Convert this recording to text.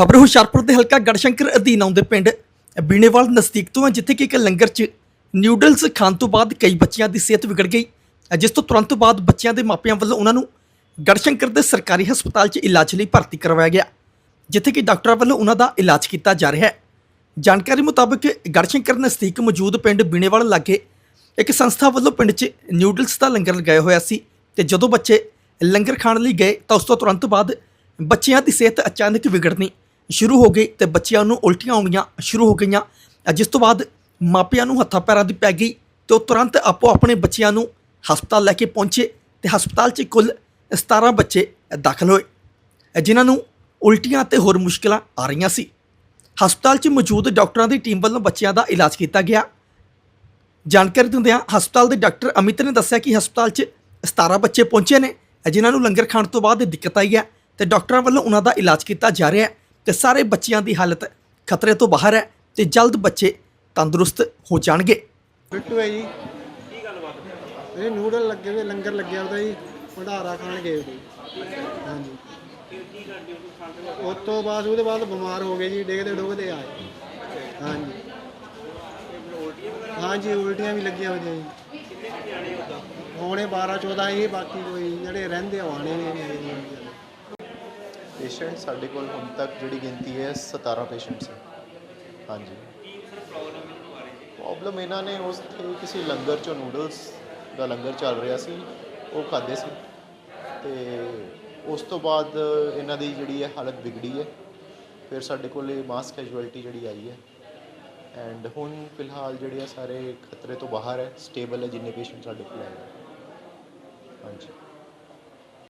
ਖਬਰ ਹੁਸ਼ਿਆਰਪੁਰ ਦੇ ਹਲਕਾ ਗੜਸ਼ੰਕਰ ਅਧੀਨ ਆਉਂਦੇ ਪਿੰਡ ਬੀਣੇਵਾਲ ਨਜ਼ਦੀਕ ਤੋਂ ਹੈ, ਜਿੱਥੇ ਕਿ ਇੱਕ ਲੰਗਰ 'ਚ ਨਿਊਡਲਸ ਖਾਣ ਤੋਂ ਬਾਅਦ ਕਈ ਬੱਚਿਆਂ ਦੀ ਸਿਹਤ ਵਿਗੜ ਗਈ। ਜਿਸ ਤੋਂ ਤੁਰੰਤ ਬਾਅਦ ਬੱਚਿਆਂ ਦੇ ਮਾਪਿਆਂ ਵੱਲੋਂ ਉਹਨਾਂ ਨੂੰ ਗੜਸ਼ੰਕਰ ਦੇ ਸਰਕਾਰੀ ਹਸਪਤਾਲ 'ਚ ਇਲਾਜ ਲਈ ਭਰਤੀ ਕਰਵਾਇਆ ਗਿਆ, ਜਿੱਥੇ ਕਿ ਡਾਕਟਰਾਂ ਵੱਲੋਂ ਉਹਨਾਂ ਦਾ ਇਲਾਜ ਕੀਤਾ ਜਾ ਰਿਹਾ ਹੈ। ਜਾਣਕਾਰੀ ਮੁਤਾਬਕ ਗੜਸ਼ੰਕਰ ਨਜ਼ਦੀਕ ਮੌਜੂਦ ਪਿੰਡ ਬੀਣੇਵਾਲ ਲਾਗੇ ਇੱਕ ਸੰਸਥਾ ਵੱਲੋਂ ਪਿੰਡ 'ਚ ਨਿਊਡਲਸ ਦਾ ਲੰਗਰ ਲਗਾਇਆ ਹੋਇਆ ਸੀ ਤੇ ਜਦੋਂ ਬੱਚੇ ਲੰਗਰ ਖਾਣ ਲਈ ਗਏ ਤਾਂ ਉਸ ਤੋਂ ਤੁਰੰਤ ਬਾਅਦ ਬੱਚਿਆਂ ਦੀ ਸਿਹਤ ਅਚਾਨਕ ਵਿਗੜਨੀ ਸ਼ੁਰੂ ਹੋ ਗਈ ਤੇ ਬੱਚਿਆਂ ਨੂੰ ਉਲਟੀਆਂ ਆਉਣੀਆਂ ਸ਼ੁਰੂ ਹੋ ਗਈਆਂ। ਜਿਸ ਤੋਂ ਬਾਅਦ ਮਾਪਿਆਂ ਨੂੰ ਹੱਥਾਂ ਪੈਰਾਂ ਦੀ ਪੈ ਗਈ ਤੇ ਉਹ ਤੁਰੰਤ ਆਪੋ ਆਪਣੇ ਬੱਚਿਆਂ ਨੂੰ ਹਸਪਤਾਲ ਲੈ ਕੇ ਪਹੁੰਚੇ ਤੇ ਹਸਪਤਾਲ 'ਚ ਕੁੱਲ 17 ਬੱਚੇ ਦਾਖਲ ਹੋਏ। ਜਿਨ੍ਹਾਂ ਨੂੰ ਉਲਟੀਆਂ ਤੇ ਹੋਰ ਮੁਸ਼ਕਲਾਂ ਆ ਰਹੀਆਂ ਸੀ। ਹਸਪਤਾਲ 'ਚ ਮੌਜੂਦ ਡਾਕਟਰਾਂ ਦੀ ਟੀਮ ਵੱਲੋਂ ਬੱਚਿਆਂ ਦਾ ਇਲਾਜ ਕੀਤਾ ਗਿਆ। ਜਾਣਕਾਰੀ ਦਿੰਦਿਆਂ ਹਸਪਤਾਲ ਦੇ ਡਾਕਟਰ ਅਮਿਤ ਨੇ ਦੱਸਿਆ ਕਿ ਹਸਪਤਾਲ 'ਚ 17 ਬੱਚੇ ਪਹੁੰਚੇ ਨੇ। ਜਿਨ੍ਹਾਂ ਨੂੰ ਲੰਗਰ ਖਾਣ ਤੋਂ ਬਾਅਦ ਦਿੱਕਤ ਆਈ ਹੈ ਤੇ ਡਾਕਟਰਾਂ ਵੱਲੋਂ ਉਹਨਾਂ ਦਾ ਇਲਾਜ ਕੀਤਾ ਜਾ ਰਿਹਾ ਹੈ। ਤੇ ਸਾਰੇ ਬੱਚਿਆਂ ਦੀ ਹਾਲਤ ਖਤਰੇ ਤੋਂ ਬਾਹਰ ਹੈ ਤੇ ਜਲਦ ਬੱਚੇ ਤੰਦਰੁਸਤ ਹੋ ਜਾਣਗੇ। ਬਿੱਟੂ ਹੈ ਜੀ। ਕੀ ਗੱਲਬਾਤ ਇਹ ਨੂਡਲ ਲੱਗੇ ਹੋਏ, ਲੰਗਰ ਲੱਗਿਆ ਉਹਦਾ ਜੀ, ਭੰਡਾਰਾ ਖਾਣ ਗਏ ਸੀ ਹਾਂਜੀ। ਉਸ ਤੋਂ ਬਾਅਦ, ਉਹਦੇ ਬਾਅਦ ਬਿਮਾਰ ਹੋ ਗਏ ਜੀ, ਡੇਗਦੇ ਡੋਗਦੇ ਆਏ। ਹਾਂਜੀ। ਹਾਂਜੀ, ਉਲਟੀਆਂ ਵੀ ਲੱਗੀਆਂ ਹੋਈਆਂ ਜੀ। ਹੋਣੇ 12 14 ਹੀ ਬਾਕੀ ਕੋਈ ਜਿਹੜੇ ਰਹਿੰਦੇ ਆਣੇ ਨੇ ਪੇਸ਼ੈਂਟ ਸਾਡੇ ਕੋਲ ਹੁਣ ਤੱਕ ਜਿਹੜੀ ਗਿਣਤੀ ਹੈ 17 ਪੇਸ਼ੈਂਟਸ ਹੈ। ਹਾਂਜੀ। ਪ੍ਰੋਬਲਮ ਇਹਨਾਂ ਨੇ ਉਸ ਤੇ ਕਿਸੇ ਲੰਗਰ ਚੋਂ ਨੂਡਲਸ ਦਾ ਲੰਗਰ ਚੱਲ ਰਿਹਾ ਸੀ, ਉਹ ਖਾਦੇ ਸੀ। ਤੇ ਉਸ ਤੋਂ ਬਾਅਦ ਇਹਨਾਂ ਦੀ ਜਿਹੜੀ ਹੈ ਹਾਲਤ ਵਿਗੜੀ ਹੈ। ਫਿਰ ਸਾਡੇ ਕੋਲ ਇਹ ਮਾਸ ਕੈਜੁਅਲਟੀ ਜਿਹੜੀ ਆਈ ਹੈ। ਐਂਡ ਹੁਣ ਫਿਲਹਾਲ ਜਿਹੜੇ ਆ ਸਾਰੇ ਖਤਰੇ ਤੋਂ ਬਾਹਰ ਹੈ ਸਟੇਬਲ ਹੈ ਜਿੰਨੇ ਪੇਸ਼ੈਂਟ ਸਾਡੇ ਕੋਲ ਆਏ ਹਾਂਜੀ।